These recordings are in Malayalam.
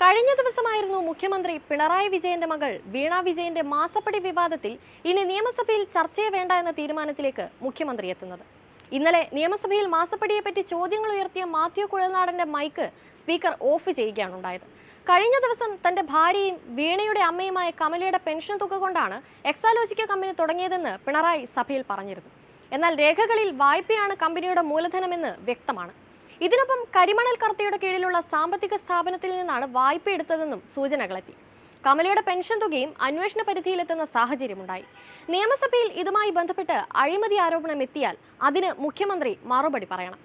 കഴിഞ്ഞ ദിവസമായിരുന്നു മുഖ്യമന്ത്രി പിണറായി വിജയന്റെ മകൾ വീണ വിജയന്റെ മാസപ്പടി വിവാദത്തിൽ ഇനി നിയമസഭയിൽ ചർച്ചയെ വേണ്ട എന്ന തീരുമാനത്തിലേക്ക് മുഖ്യമന്ത്രി എത്തുന്നത്. ഇന്നലെ നിയമസഭയിൽ മാസപ്പടിയെപ്പറ്റി ചോദ്യങ്ങൾ ഉയർത്തിയ മാത്യു കുഴൽനാടന്റെ മൈക്ക് സ്പീക്കർ ഓഫ് ചെയ്യുകയാണ് ഉണ്ടായത്. കഴിഞ്ഞ ദിവസം തന്റെ ഭാര്യയും വീണയുടെ അമ്മയുമായ കമലയുടെ പെൻഷൻ തുക കൊണ്ടാണ് എക്സാലോജിക്ക കമ്പനി തുടങ്ങിയതെന്ന് പിണറായി സഭയിൽ പറഞ്ഞിരുന്നു. എന്നാൽ രേഖകളിൽ വായ്പയാണ് കമ്പനിയുടെ മൂലധനമെന്ന് വ്യക്തമാണ്. ഇതിനൊപ്പം കരിമണൽ കർത്തയുടെ കീഴിലുള്ള സാമ്പത്തിക സ്ഥാപനത്തിൽ നിന്നാണ് വായ്പ എടുത്തതെന്നും സൂചനകളെത്തി. കമലയുടെ പെൻഷൻ തുകയും അന്വേഷണ പരിധിയിലെത്തുന്ന സാഹചര്യമുണ്ടായി. നിയമസഭയിൽ ഇതുമായി ബന്ധപ്പെട്ട് അഴിമതി ആരോപണം എത്തിയാൽ അതിന് മുഖ്യമന്ത്രി മറുപടി പറയണം.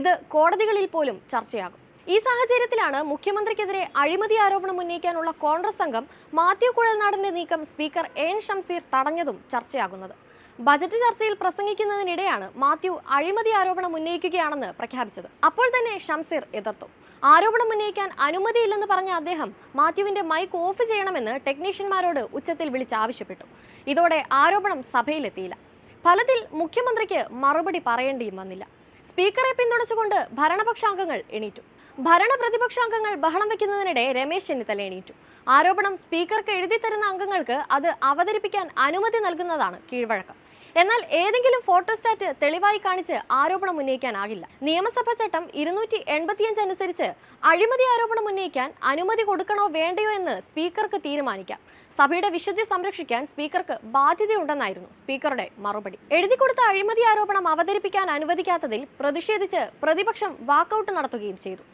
ഇത് കോടതികളിൽ പോലും ചർച്ചയാകും. ഈ സാഹചര്യത്തിലാണ് മുഖ്യമന്ത്രിക്കെതിരെ അഴിമതി ആരോപണം ഉന്നയിക്കാനുള്ള കോൺഗ്രസ് അംഗം മാത്യു കുഴൽനാടന്റെ നീക്കം സ്പീക്കർ എൻ ഷംസീർ തടഞ്ഞതും ചർച്ചയാകുന്നത്. ബജറ്റ് ചർച്ചയിൽ പ്രസംഗിക്കുന്നതിനിടെയാണ് മാത്യു അഴിമതി ആരോപണം ഉന്നയിക്കുകയാണെന്ന് പ്രഖ്യാപിച്ചത്. അപ്പോൾ തന്നെ ഷംസീർ എതിർത്തു. ആരോപണം ഉന്നയിക്കാൻ അനുമതിയില്ലെന്ന് പറഞ്ഞ അദ്ദേഹം മാത്യുവിന്റെ മൈക്ക് ഓഫ് ചെയ്യണമെന്ന് ടെക്നീഷ്യന്മാരോട് ഉച്ചത്തിൽ വിളിച്ച് ആവശ്യപ്പെട്ടു. ഇതോടെ ആരോപണം സഭയിലെത്തിയില്ല. ഫലത്തിൽ മുഖ്യമന്ത്രിക്ക് മറുപടി പറയേണ്ടിയും വന്നില്ല. സ്പീക്കറെ പിന്തുണച്ചുകൊണ്ട് ഭരണപക്ഷാംഗങ്ങൾ എണീറ്റു. ഭരണ പ്രതിപക്ഷാംഗങ്ങൾ ബഹളം വെക്കുന്നതിനിടെ രമേശ് ചെന്നിത്തല എണീറ്റു. ആരോപണം സ്പീക്കർക്ക് എഴുതി തരുന്ന അംഗങ്ങൾക്ക് അത് അവതരിപ്പിക്കാൻ അനുമതി നൽകുന്നതാണ് കീഴ്വഴക്കം. എന്നാൽ ഏതെങ്കിലും ഫോട്ടോസ്റ്റാറ്റ് തെളിവായി കാണിച്ച് ആരോപണം ഉന്നയിക്കാനാകില്ല. നിയമസഭാ ചട്ടം ഇരുന്നൂറ്റി എൺപത്തിയഞ്ച് അനുസരിച്ച് അഴിമതി ആരോപണം ഉന്നയിക്കാൻ അനുമതി കൊടുക്കണോ വേണ്ടയോ എന്ന് സ്പീക്കർക്ക് തീരുമാനിക്കാം. സഭയുടെ വിശുദ്ധി സംരക്ഷിക്കാൻ സ്പീക്കർക്ക് ബാധ്യതയുണ്ടെന്നായിരുന്നു സ്പീക്കറുടെ മറുപടി. എഴുതി കൊടുത്ത അഴിമതി ആരോപണം അവതരിപ്പിക്കാൻ അനുവദിക്കാത്തതിൽ പ്രതിഷേധിച്ച് പ്രതിപക്ഷം വാക്കൌട്ട് നടത്തുകയും ചെയ്തു.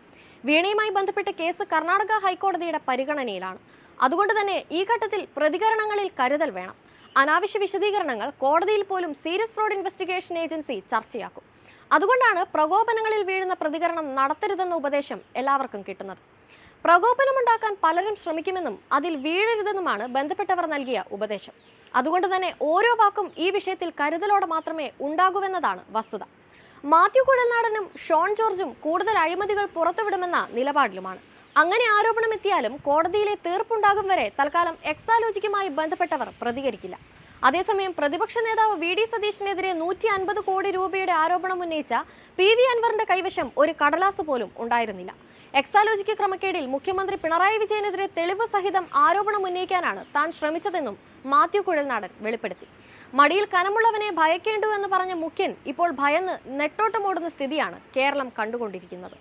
വീണയുമായി ബന്ധപ്പെട്ട കേസ് കർണാടക ഹൈക്കോടതിയുടെ പരിഗണനയിലാണ്. അതുകൊണ്ട് തന്നെ ഈ ഘട്ടത്തിൽ പ്രതികരണങ്ങളിൽ കരുതൽ വേണം. അനാവശ്യ വിശദീകരണങ്ങൾ കോടതിയിൽ പോലും സീരിയസ് ഫ്രോഡ് ഇൻവെസ്റ്റിഗേഷൻ ഏജൻസി ചർച്ചയാക്കും. അതുകൊണ്ടാണ് പ്രകോപനങ്ങളിൽ വീഴുന്ന പ്രതികരണം നടത്തരുതെന്ന ഉപദേശം എല്ലാവർക്കും കിട്ടുന്നത്. പ്രകോപനമുണ്ടാക്കാൻ പലരും ശ്രമിക്കുമെന്നും അതിൽ വീഴരുതെന്നുമാണ് ബന്ധപ്പെട്ടവർ നൽകിയ ഉപദേശം. അതുകൊണ്ട് തന്നെ ഓരോ വാക്കും ഈ വിഷയത്തിൽ കരുതലോടെ മാത്രമേ ഉണ്ടാകൂവെന്നതാണ് വസ്തുത. മാത്യു കുഴൽനാടനും ഷോൺ ജോർജും കൂടുതൽ അഴിമതികൾ പുറത്തുവിടുമെന്ന നിലപാടിലുമാണ്. അങ്ങനെ ആരോപണം എത്തിയാലും കോടതിയിലെ തീർപ്പുണ്ടാകും വരെ തൽക്കാലം എക്സാലോജിക്കുമായി ബന്ധപ്പെട്ടവർ പ്രതികരിക്കില്ല. അതേസമയം പ്രതിപക്ഷ നേതാവ് വി ഡി സതീഷിനെതിരെ നൂറ്റി അൻപത് കോടി രൂപയുടെ ആരോപണം ഉന്നയിച്ച പി വി അൻവറിന്റെ കൈവശം ഒരു കടലാസ് പോലും ഉണ്ടായിരുന്നില്ല. എക്സാലോജിക്ക് ക്രമക്കേടിൽ മുഖ്യമന്ത്രി പിണറായി വിജയനെതിരെ തെളിവ് സഹിതം ആരോപണം ഉന്നയിക്കാനാണ് താൻ ശ്രമിച്ചതെന്നും മാത്യു കുഴൽനാടൻ വെളിപ്പെടുത്തി. മടിയിൽ കനമുള്ളവനെ ഭയക്കേണ്ടു എന്ന് പറഞ്ഞ മുഖ്യൻ ഇപ്പോൾ ഭയന്ന് നെട്ടോട്ടമോടുന്ന സ്ഥിതിയാണ് കേരളം കണ്ടുകൊണ്ടിരിക്കുന്നത്.